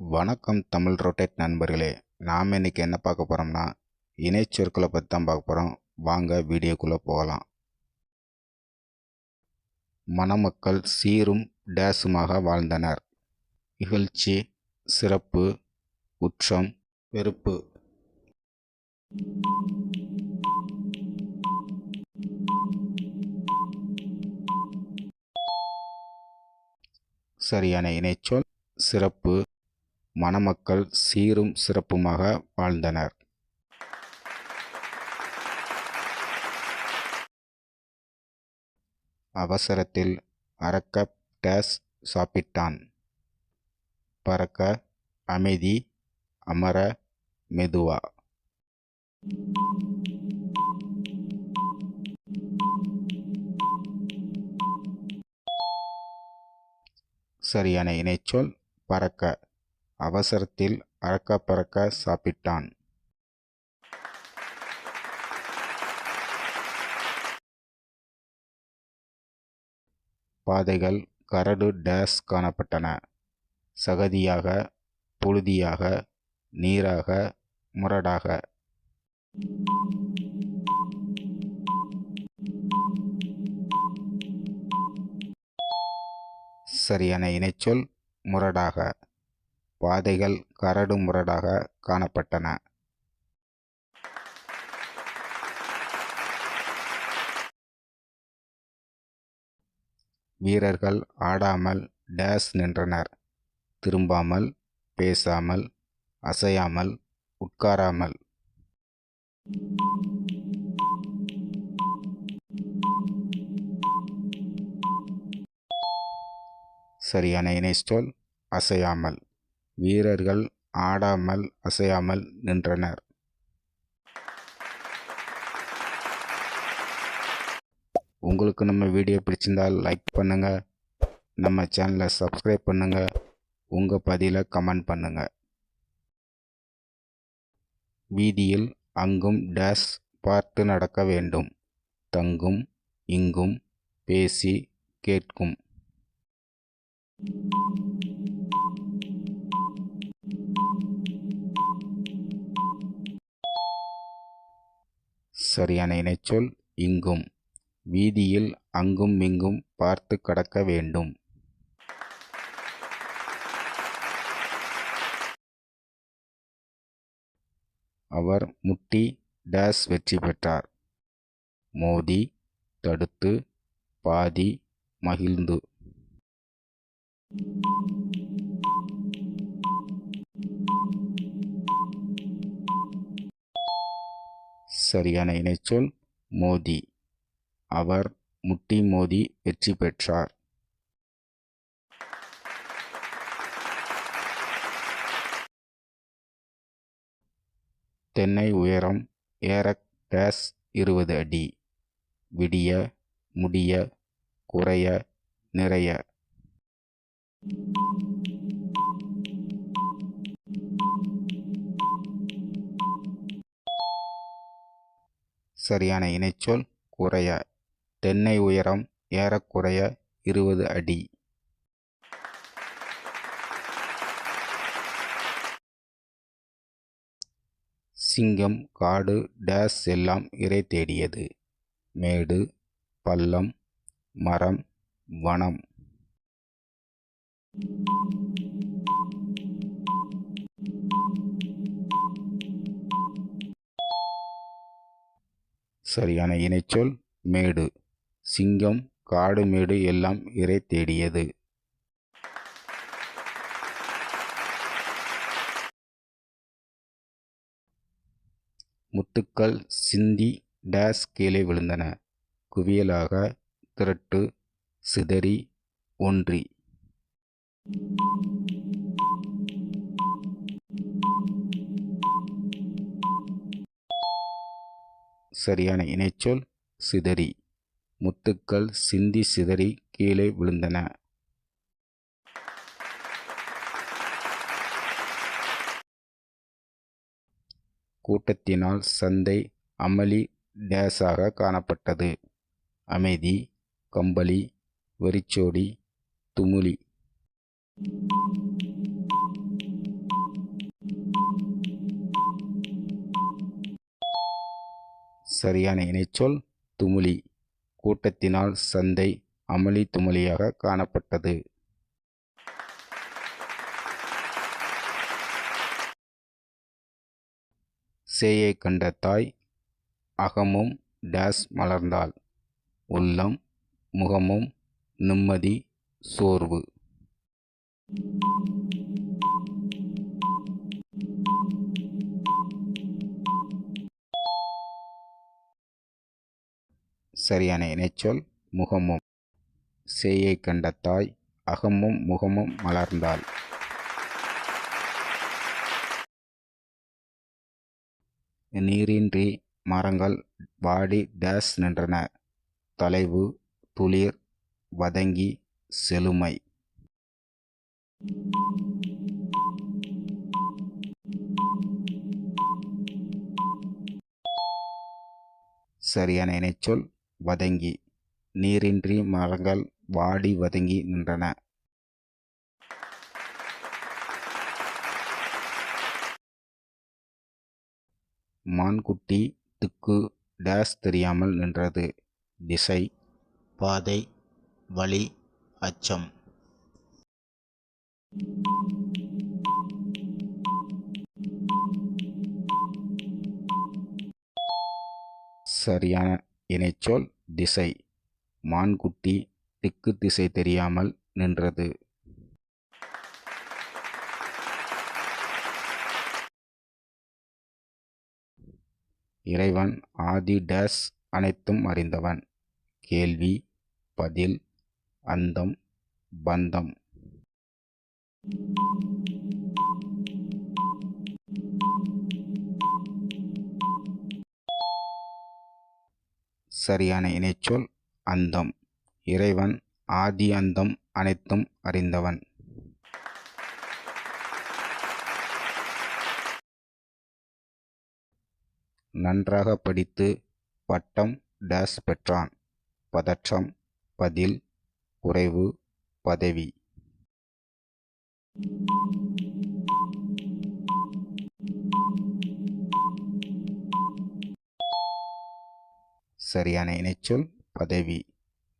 வணக்கம் தமிழ் ரொட்டேட் நண்பர்களே. நாம் இன்னைக்கு என்ன பார்க்க போகிறோம்னா இணைச்சொற்களை பற்றி தான் பார்க்க போகிறோம் வாங்க வீடியோக்குள்ளே போகலாம். மணமக்கள் சீரும் டேஸுமாக வாழ்ந்தனர். இகழ்ச்சி சிறப்பு உற்றம் வெறுப்பு. சரியான இணைச்சொல் சிறப்பு மணமக்கள் சீரும் சிறப்புமாக வாழ்ந்தனர். அவசரத்தில் அரக்க டேஸ் சாப்பிட்டான். பறக்க அமைதி அமர மெதுவா. சரியான இணைச்சொல் பறக்க. அவசரத்தில் அறக்க பறக்க சாப்பிட்டான். பாதைகள் கரடு டேஸ் காணப்பட்டன. சகதியாக புழுதியாக நீராக முரடாக. சரியான இணைச்சொல் முரடாக. பாதைகள் கரடுமுரடாக காணப்பட்டன. வீரர்கள் ஆடாமல் டேஸ் நின்றனர். திரும்பாமல் பேசாமல் அசையாமல் உட்காராமல். சரியான இணைஸ்டோல் அசையாமல். வீரர்கள் ஆடாமல் அசையாமல் நின்றனர். உங்களுக்கு நம்ம வீடியோ பிடிச்சிருந்தால் லைக் பண்ணுங்கள் நம்ம சேனலை சப்ஸ்கிரைப் பண்ணுங்கள் உங்கள் பதிலை கமெண்ட் பண்ணுங்கள் வீதியில் அங்கும் டேஸ் பார்த்து நடக்க வேண்டும். தங்கும் இங்கும் பேசி கேட்கும். சரியான இணைச்சொல் இங்கும் வீதியில் அங்கும் இங்கும் பார்த்து கடக்க வேண்டும் அவர் முட்டி டேஸ் வெற்றி பெற்றார். மோதி தடுத்து பாதி மகிழ்ந்து. சரியான இணைச்சொல் மோதி. அவர் முட்டி மோதி வெற்றி பெற்றார். தென்னை உயரம் ஏரக் டேஸ் இருபது அடி. விடிய முடிய குறைய நிறைய. சரியான இணைச்சொல் குறைய. தென்னை உயரம் ஏறக்குறைய இருபது அடி. சிங்கம் காடு டேஸ் எல்லாம் இறை தேடியது. மேடு பள்ளம் மரம் வனம். சரியான இணைச்சொல் மேடு. சிங்கம் காடு மேடு எல்லாம் இறை தேடியது. முத்துக்கள் சிந்தி டேஸ் கீழே விழுந்தன. குவியலாக திரட்டு சிதறி ஒன்றி. சரியான இணைச்சொல் சிதறி. முத்துக்கள் சிந்தி சிதறி கீழே விழுந்தன. கூட்டத்தினால் சந்தை அமளி டேஸாக காணப்பட்டது. அமைதி கம்பளி வெறிச்சோடி துமுலி சரியான இணைச்சொல் துமுலி. கூட்டத்தினால் சந்தை அமளி துமளியாக காணப்பட்டது. சேயை கண்ட தாய் அகமும் டேஸ் மலர்ந்தாள். உள்ளம் முகமும் நிம்மதி சோர்வு. சரியான இணைச்சொல் முகமும் சேயை கண்ட தாய் அகமும் முகமும் மலர்ந்தாள். நீரின்றி மரங்கள் வாடி டேஸ் நின்றன. தலைவு துளிர் வதங்கி செழுமை. சரியான இணைச்சொல் வதங்கி நீரின்றி மரங்கள் வாடி வதங்கி நின்றன. மான்குட்டி திக்கு டேஸ் தெரியாமல் நின்றது. திசை பாதை வழி அச்சம். சரியான இணைச்சொல் திசை. மான்குட்டி திக்கு திசை தெரியாமல் நின்றது. இறைவன் ஆதி டேஸ் அனைத்தும் அறிந்தவன். கேள்வி பதில் அந்தம் பந்தம். சரியான இணைச்சொல் அந்தம். இறைவன் ஆதி அந்தம் அனைத்தும் அறிந்தவன். நன்றாக படித்து பட்டம் டேஸ் பெற்றான். பதற்றம் பதில் குறைவு பதவி. சரியான இணைச்சொல் பதவி.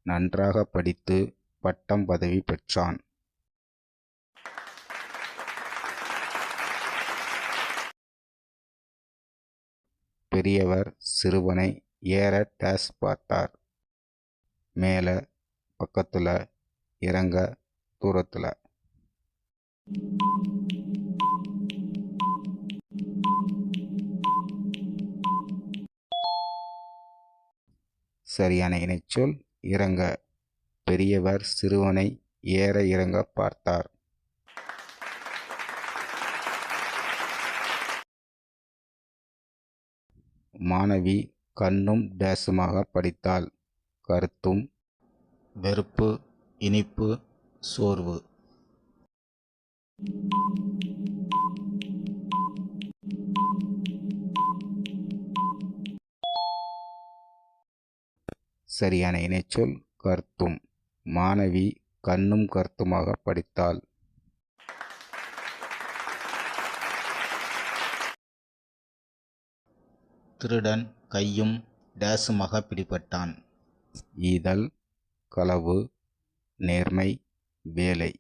நன்றாக படித்து பட்டம் பதவி பெற்றான். பெரியவர் சிறுவனை ஏற டேஸ் பார்த்தார். மேல பக்கத்துல இறங்க தூரத்துல. சரியான இணைச்சொல் இறங்க பெரியவர் சிறுவனை ஏற இறங்க பார்த்தார். மாணவி கண்ணும் டேசுமாக படித்தாள். கருத்தும் வெறுப்பு இனிப்பு சோர்வு. சரியான இணைச்சொல் கருத்தும். மாணவி கண்ணும் கருத்துமாக படித்தாள். திருடன் கையும் டேசுமாக பிடிபட்டான். ஈதல் களவு நேர்மை வேலை.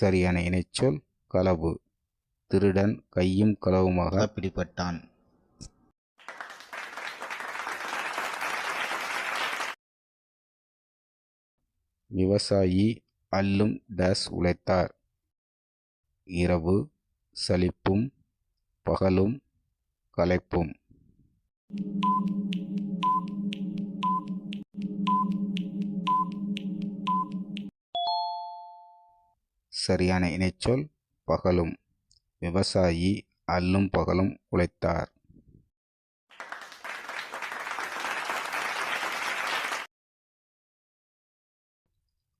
சரியான இணைச்சொல் களவு. திருடன் கையும் களவுமாக பிடிபட்டான். விவசாயி அல்லும் டேஸ் உழைத்தார். இரவு சலிப்பும் பகலும் களைப்பும். சரியான இணைச்சொல் பகலும். விவசாயி அல்லும் பகலும் உழைத்தார்.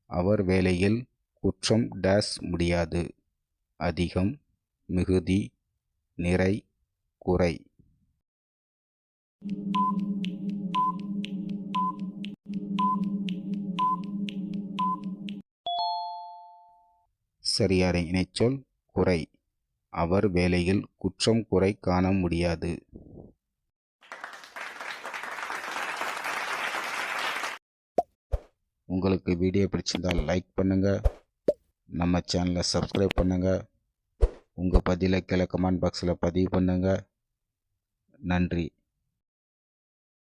அவர் வேலையில் குற்றம் டேஸ் முடியாது. அதிகம் மிகுதி நிறை குறை. சரியான இணைச்சொல் குறை. அவர் வேலையில் குற்றம் குறை காண முடியாது. உங்களுக்கு வீடியோ பிடிச்சிருந்தால் லைக் பண்ணுங்கள் நம்ம சேனலை சப்ஸ்கிரைப் பண்ணுங்கள் உங்கள் பதிலை கீழே கமெண்ட் பாக்ஸில் பதிவு பண்ணுங்கள் நன்றி.